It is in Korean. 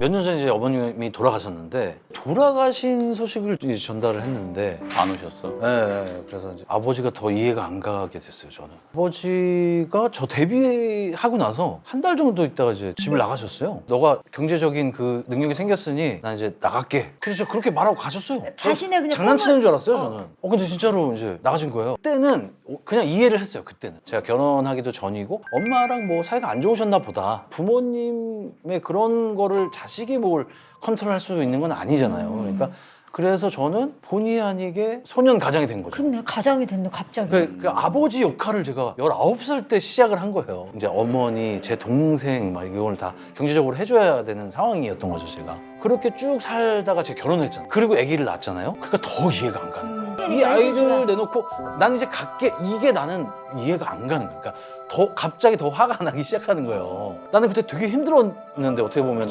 몇 년 전에 이제 어머님이 돌아가셨는데 돌아가신 소식을 이제 전달을 했는데 안 오셨어? 예, 예, 그래서 이제 아버지가 더 이해가 안 가게 됐어요, 저는. 아버지가 저 데뷔하고 나서 한 달 정도 있다가 이제 집을 나가셨어요. 너가 경제적인 그 능력이 생겼으니 난 이제 나갈게. 그래서 그렇게 말하고 가셨어요. 자신의 그냥 장난치는 줄 알았어요, 어. 저는. 어, 근데 진짜로 이제 나가신 거예요. 그때는 그냥 이해를 했어요, 그때는. 제가 결혼하기도 전이고 엄마랑 뭐 사이가 안 좋으셨나 보다. 부모님의 그런 거를 자 식이 뭘 컨트롤할 수 있는 건 아니잖아요. 음. 그러니까 그래서 저는 본의 아니게 소년 가장이 된 거죠. 그렇네 가장이 됐네 갑자기. 그, 그 아버지 역할을 제가 19살 때 시작을 한 거예요. 이제 어머니, 제 동생 막 이걸 다 경제적으로 해줘야 되는 상황이었던 거죠, 제가. 그렇게 쭉 살다가 제가 결혼을 했잖아요. 그리고 아기를 낳았잖아요. 그러니까 더 이해가 안 가는 거예요. 음. 이 아이들을 내놓고 난 이제 갈게 이게 나는 이해가 안 가는 거야. 그러니까 더 갑자기 더 화가 나기 시작하는 거예요. 나는 그때 되게 힘들었는데 어떻게 보면